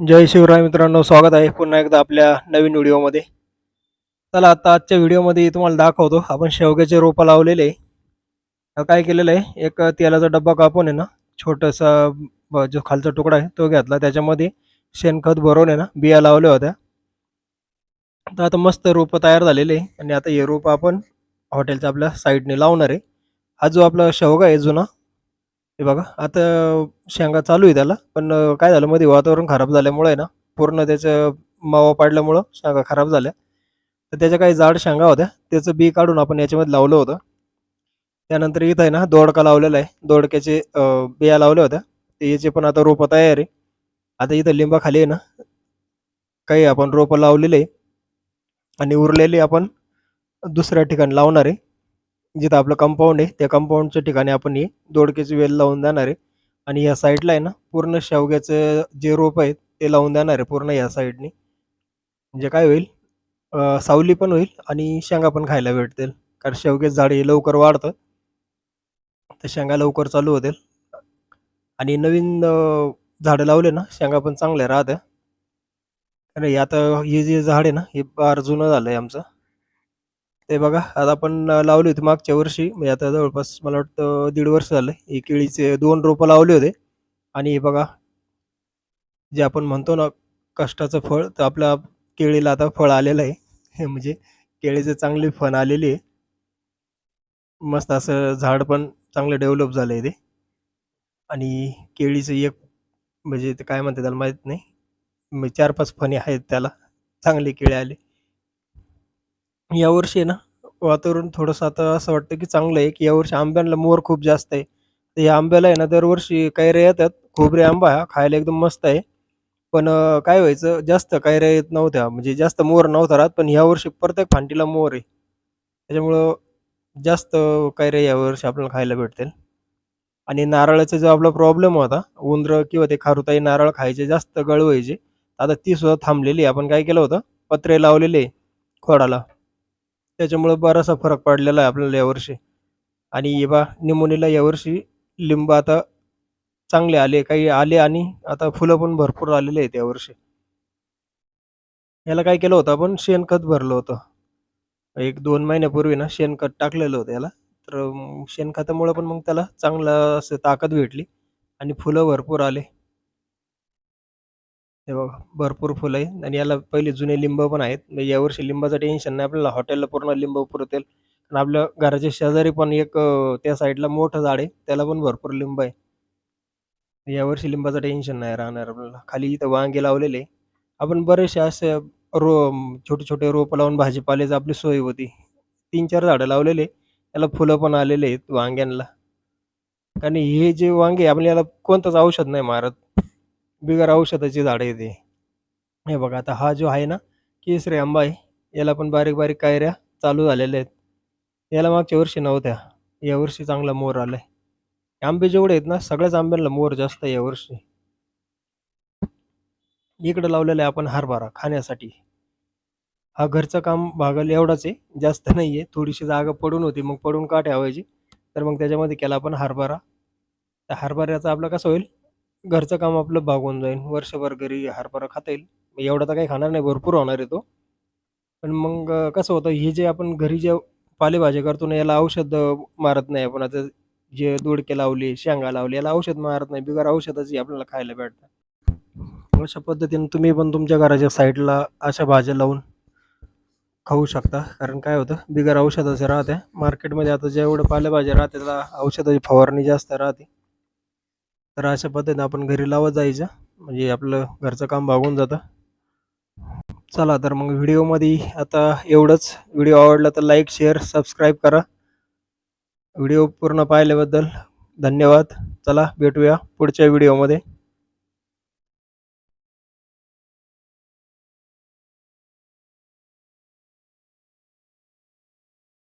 जय शिवराय मित्रांनो स्वागत आहे पुन्हा एकदा आपल्या नवीन व्हिडिओमध्ये. चला आता आजच्या व्हिडिओमध्ये तुम्हाला दाखवतो आपण शेवग्याचे रोपं लावलेले आहे. काय केलेलं आहे एक तेलाचा डब्बा कापून आहे ना छोटासा जो खालचा तुकडा आहे तो घेतला. त्याच्यामध्ये शेणखत भरवून आहे ना बिया लावल्या होत्या. तर आता मस्त रोपं तयार झालेले आहे. आणि आता हे रोपं आपण हॉटेलच्या आपल्या साईडने लावणार आहे. हा जो आपला शेवगा आहे जुना हे बघा आता शेंगा चालू आहे त्याला पण काय झालं मध्ये वातावरण खराब झाल्यामुळे आहे ना पूर्ण त्याचं मावा पाडल्यामुळं शेंगा खराब झाल्या. तर त्याच्या काही जाड शेंगा होत्या त्याचं बी काढून आपण याच्यामध्ये लावलं होतं. त्यानंतर इथं आहे ना दोडका लावलेला आहे. दोडक्याचे बिया लावल्या होत्या. ते याचे पण आता रोपं तयार आहे. आता इथं लिंबाखाली आहे ना काही आपण रोपं लावलेले आहे. आणि उरलेले आपण दुसऱ्या ठिकाणी लावणार आहे. जिथं आपलं कंपाऊंड आहे त्या कंपाऊंडच्या ठिकाणी आपण ही दोडक्याची वेल लावून देणार आहे. आणि या साईडला आहे ना पूर्ण शेवग्याचं जे रोप आहेत ते लावून देणार आहे पूर्ण या साईडने म्हणजे काय होईल? सावली पण होईल आणि शेंगा पण खायला भेटतील. कारण शेवग्याचं झाड हे लवकर वाढतं. तर शेंगा लवकर चालू होतील. आणि नवीन झाडं लावले ना शेंगा पण चांगल्या राहत्या. कारण आता हे जे झाड आहे ना हे फार जुनं झालं आहे आमचं. ते बघा आता आपण लावली होती मागच्या वर्षी. म्हणजे आता जवळपास मला वाटतं दीड वर्ष झालं. हे केळीचे दोन रोपं लावले होते. आणि हे बघा जे आपण म्हणतो ना कष्टाचं फळ तर आपल्या केळीला आता फळ आलेलं आहे. हे म्हणजे केळीचे चांगले फण आलेली आहे. मस्त असं झाड पण चांगलं डेव्हलप झालं आहे ते. आणि केळीचं एक म्हणजे ते काय म्हणतात त्याला माहीत नाही. म्हणजे चार पाच फणे आहेत त्याला. चांगले केळे आले. यावर्षी आहे ना वातावरण थोडंसं आता असं वाटतं की चांगलं आहे की यावर्षी आंब्यांना मोहर खूप जास्त आहे. तर या आंब्याला आहे ना दरवर्षी कैऱ्या येतात खोबरे आंबा हा खायला एकदम मस्त आहे. पण अं, काय व्हायचं जास्त कैऱ्या येत नव्हत्या म्हणजे जास्त मोहर नव्हता राहत पण यावर्षी प्रत्येक फांटीला मोहर आहे. त्याच्यामुळं जास्त कैऱ्या यावर्षी आपल्याला खायला भेटतील. आणि नारळाचा जो आपला प्रॉब्लेम होता उंदरं किंवा ते खारुताई नारळ खायचे जास्त गळ व्हायचे. आता ती सुद्धा थांबलेली आहे. आपण काय केलं होतं पत्रे लावलेले खोडाला. त्याच्यामुळं बराचसा फरक पडलेला आहे आपल्याला यावर्षी आणि इबा निमोनीला यावर्षी लिंब आता चांगले आले काही आले आणि आता फुलं पण भरपूर आलेले आहेत यावर्षी याला काय केलं होतं आपण शेणखत भरलं होतं. एक दोन महिन्यापूर्वी ना शेणखत टाकलेलं होतं याला. तर शेणखतामुळं पण मग त्याला चांगलं असं ताकद भेटली आणि फुलं भरपूर आले. हे बघा भरपूर फुलं आहे. आणि याला पहिले जुने लिंब पण आहेत. म्हणजे यावर्षी लिंबाचं टेन्शन नाही. आपल्याला हॉटेलला पूर्ण लिंब पुरतील. आणि आपल्या घराच्या शेजारी पण एक त्या साईडला मोठं झाड आहे. त्याला पण भरपूर लिंब आहे. यावर्षी लिंबाचं टेन्शन नाही राहणार आपल्याला. खाली इथं वांगे लावलेले आपण बरेचसे असे रो छोटे छोटे रोपं लावून भाजीपाल्याची आपली सोय होती. तीन चार झाडं लावलेले त्याला फुलं पण आलेले आहेत वांग्यांना. आणि हे जे वांगे आपण याला कोणतंच औषध नाही मारत. बिगर औषधाची झाडं येते हे. बघा आता हा जो आहे ना केसरी आंबा आहे याला पण बारीक बारीक कायऱ्या चालू झालेल्या आहेत. याला मागच्या वर्षी नव्हत्या यावर्षी चांगला मोर आलाय. आंबे जेवढे आहेत ना सगळ्याच आंब्यांना मोर जास्त आहे यावर्षी इकडे लावलेला आहे आपण हरभरा खाण्यासाठी. हा घरचं काम भागायला एवढाच आहे जास्त नाही आहे. थोडीशी जागा पडून होती मग पडून का ठेवायची तर मग त्याच्यामध्ये केला आपण हरभरा. त्या हरभऱ्याचा आपलं कसं होईल? घरचं काम आपलं भागून जाईल. वर्षभर घरी हरभरा खाता येईल मग एवढा तर काही खाणार नाही. भरपूर होणार आहे तो. पण मग कसं होतं हे जे आपण घरी जे पालेभाज्या करतो ना याला औषध मारत नाही आपण. आता जे दोडके लावले शेंगा लावले याला औषध मारत नाही. बिगर औषधाची आपल्याला खायला भेटतं. अशा पद्धतीने तुम्ही पण तुमच्या घराच्या साईडला अशा भाज्या लावून खाऊ शकता. कारण काय होतं बिगर औषधाचे राहते मार्केटमध्ये आता जेवढं पालेभाज्या राहते त्याला औषधाची फवारणी जास्त राहते. तर अशा पद्धतीने आपण घरी लावत जायचं. म्हणजे आपलं घरचं काम भागून जातं. चला तर मग व्हिडिओमध्ये आता एवढंच. व्हिडिओ आवडला तर लाईक शेअर सबस्क्राईब करा. व्हिडिओ पूर्ण पाहिल्याबद्दल धन्यवाद. चला भेटूया पुढच्या व्हिडिओमध्ये.